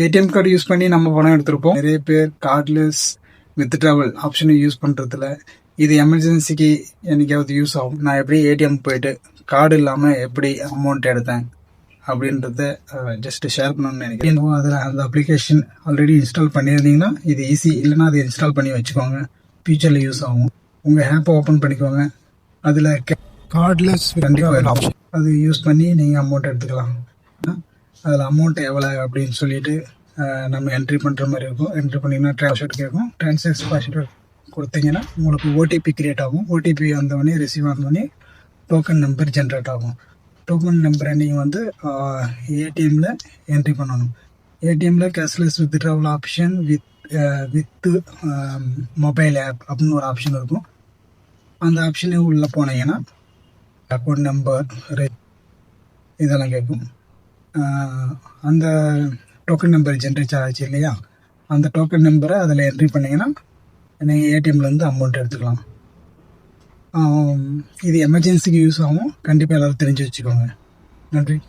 ATM card use பண்ணி நம்ம பணம் எடுத்திருப்போம். நிறைய பேர் கார்ட்லெஸ் வித் ட்ராவல் ஆப்ஷனை யூஸ் பண்ணுறதுல இது எமர்ஜென்சிக்கு என்னைக்காவது யூஸ் ஆகும். நான் எப்படி ஏடிஎம் போயிட்டு கார்டு இல்லாமல் எப்படி அமௌண்ட் எடுத்தேன் அப்படின்றத ஜஸ்ட் ஷேர் பண்ணணும்னு நினைக்கிறேன். அதில் அந்த அப்ளிகேஷன் ஆல்ரெடி இன்ஸ்டால் பண்ணியிருந்தீங்கன்னா இது ஈஸி இல்லைன்னா அதை இன்ஸ்டால் பண்ணி வச்சுக்கோங்க. ஃபியூச்சரில் யூஸ் ஆகும். உங்கள் ஆப்பை ஓப்பன் பண்ணிக்கோங்க. அதில் கார்ட்லெஸ் கண்டிப்பாக ஆப்ஷன் அது யூஸ் பண்ணி நீங்கள் அமௌண்ட் எடுத்துக்கலாம். அதில் அமௌண்ட் எவ்வளோ அப்படின்னு சொல்லிட்டு நம்ம என்ட்ரி பண்ணுற மாதிரி இருக்கும். என்ட்ரி பண்ணிங்கன்னா ட்ரான்ஸ்ஃபர் கேட்கும் ட்ரான்சாக்ஷன் பாஸ்வேர்டு கொடுத்தீங்கன்னா உங்களுக்கு ஓடிபி கிரியேட் ஆகும். ஓடிபி வந்தவொடனே ரிசீவ் ஆனவொடனே டோக்கன் நம்பர் ஜென்ரேட் ஆகும். டோக்கன் நம்பரை நீங்கள் வந்து ஏடிஎம்மில் என்ட்ரி பண்ணணும். ஏடிஎம்மில் cashless withdrawal option with with mobile app அப்படின்னு ஒரு ஆப்ஷன் இருக்கும். அந்த ஆப்ஷனே உள்ளே போனீங்கன்னா அக்கௌண்ட் நம்பர் இதெல்லாம் கேட்கும் அந்த டோக்கன் நம்பர் ஜென்ரேட் ஆச்சு இல்லையா? அந்த டோக்கன் நம்பரை அதில் என்ட்ரி பண்ணிங்கன்னா நீங்கள் ஏடிஎம்லேருந்து அமௌண்ட் எடுத்துக்கலாம். இது எமர்ஜென்சிக்கு யூஸ் ஆகும். கண்டிப்பாக எல்லோரும் தெரிஞ்சு வச்சுக்கோங்க. நன்றி.